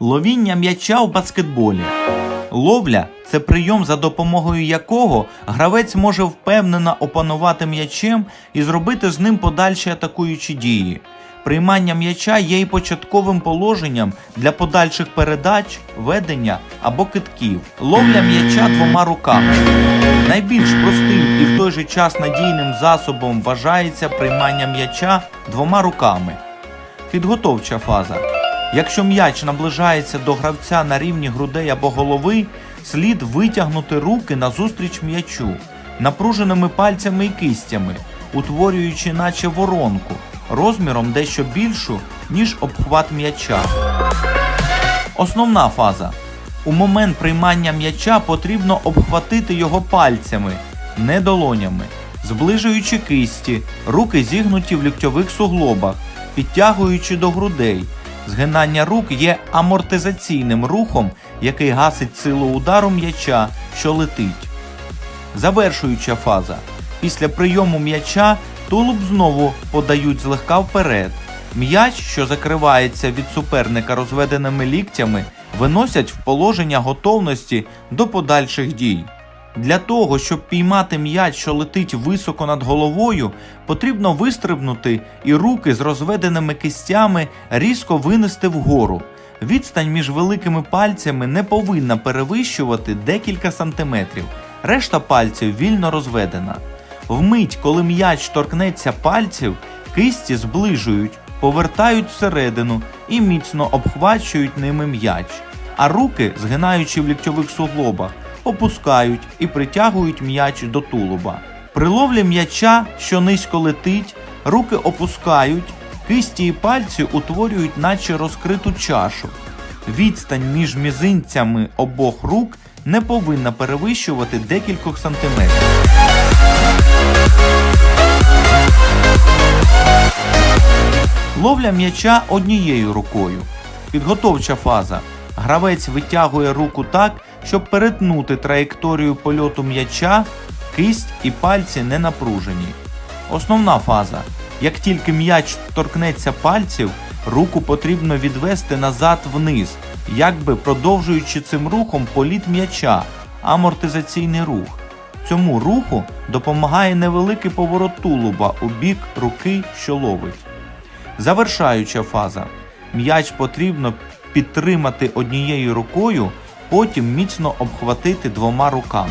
Ловіння м'яча в баскетболі. Ловля це прийом, за допомогою якого гравець може впевнено опанувати м'ячем і зробити з ним подальші атакуючі дії. Приймання м'яча є і початковим положенням для подальших передач, ведення або китків. Ловля м'яча двома руками. Найбільш простим і в той же час надійним засобом вважається приймання м'яча двома руками. Підготовча фаза. Якщо м'яч наближається до гравця на рівні грудей або голови, слід витягнути руки назустріч м'ячу напруженими пальцями і кистями, утворюючи наче воронку розміром дещо більшу, ніж обхват м'яча. Основна фаза. У момент приймання м'яча потрібно обхватити його пальцями, не долонями, зближуючи кисті, руки зігнуті в ліктьових суглобах, підтягуючи до грудей. Згинання рук є амортизаційним рухом, який гасить силу удару м'яча, що летить. Завершуюча фаза. Після прийому м'яча тулуб знову подають злегка вперед. М'яч, що закривається від суперника розведеними ліктями, виносять в положення готовності до подальших дій. Для того, щоб піймати м'яч, що летить високо над головою, потрібно вистрибнути і руки з розведеними кистями різко винести вгору. Відстань між великими пальцями не повинна перевищувати декілька сантиметрів. Решта пальців вільно розведена. Вмить, коли м'яч торкнеться пальців, кисті зближують, повертають всередину і міцно обхвачують ними м'яч, а руки, згинаючи в ліктьових суглобах, опускають і притягують м'яч до тулуба. При ловлі м'яча, що низько летить, руки опускають, кисті і пальці утворюють наче розкриту чашу. Відстань між мізинцями обох рук не повинна перевищувати декількох сантиметрів. Ловля м'яча однією рукою. Підготовча фаза. Гравець витягує руку так, щоб перетнути траєкторію польоту м'яча, кисть і пальці не напружені. Основна фаза. Як тільки м'яч торкнеться пальців, руку потрібно відвести назад вниз, якби продовжуючи цим рухом політ м'яча, амортизаційний рух. Цьому руху допомагає невеликий поворот тулуба у бік руки, що ловить. Завершаюча фаза. М'яч потрібно підтримати однією рукою, потім міцно обхватити двома руками.